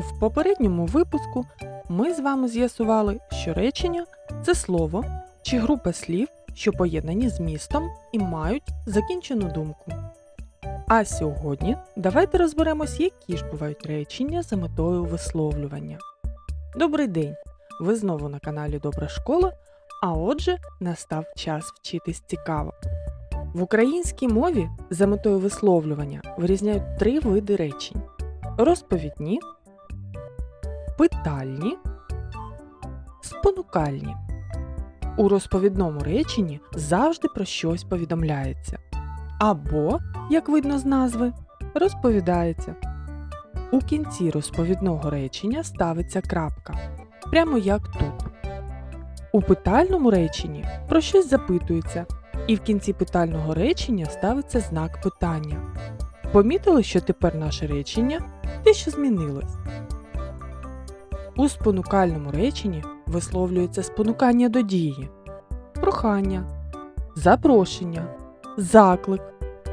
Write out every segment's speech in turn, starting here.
В попередньому випуску ми з вами з'ясували, що речення це слово чи група слів, що поєднані змістом і мають закінчену думку. А сьогодні давайте розберемось, які ж бувають речення за метою висловлювання. Добрий день! Ви знову на каналі Добра школа, а отже, настав час вчитись цікаво. В українській мові за метою висловлювання вирізняють три види речень: розповідні, питальні, спонукальні. У розповідному реченні завжди про щось повідомляється. Або, як видно з назви, розповідається. У кінці розповідного речення ставиться крапка, прямо як тут. У питальному реченні про щось запитується, і в кінці питального речення ставиться знак питання. Помітили, що тепер наше речення дещо змінилось. У спонукальному реченні висловлюється спонукання до дії, прохання, запрошення, заклик,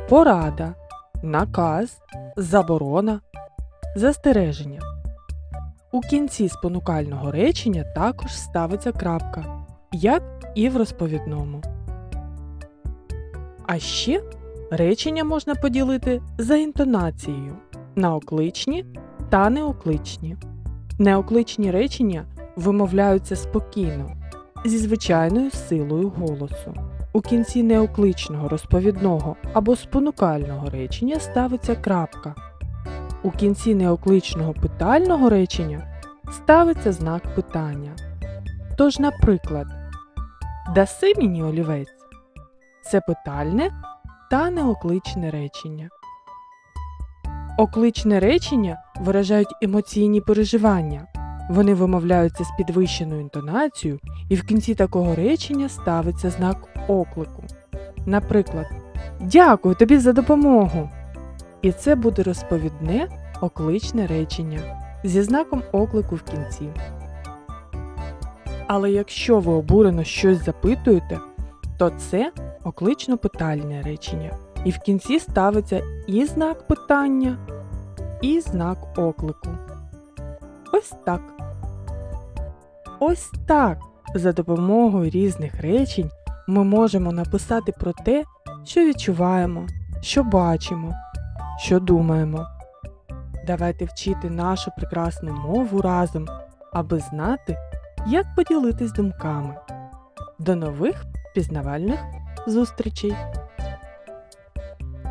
порада, наказ, заборона, застереження. У кінці спонукального речення також ставиться крапка, як і в розповідному. А ще речення можна поділити за інтонацією на окличні та неокличні. Неокличні речення вимовляються спокійно, зі звичайною силою голосу. У кінці неокличного розповідного або спонукального речення ставиться крапка. У кінці неокличного питального речення ставиться знак питання. Тож, наприклад, даси мені олівець це питальне та неокличне речення. Окличне речення виражають емоційні переживання. Вони вимовляються з підвищеною інтонацією, і в кінці такого речення ставиться знак оклику. Наприклад, Дякую тобі за допомогу. І це буде розповідне окличне речення зі знаком оклику в кінці. Але якщо ви обурено щось запитуєте, то це оклично питальне речення. І в кінці ставиться і знак питання, і знак оклику. Ось так. Ось так. За допомогою різних речень ми можемо написати про те, що відчуваємо, що бачимо, що думаємо. Давайте вчити нашу прекрасну мову разом, аби знати, як поділитись думками. До нових пізнавальних зустрічей!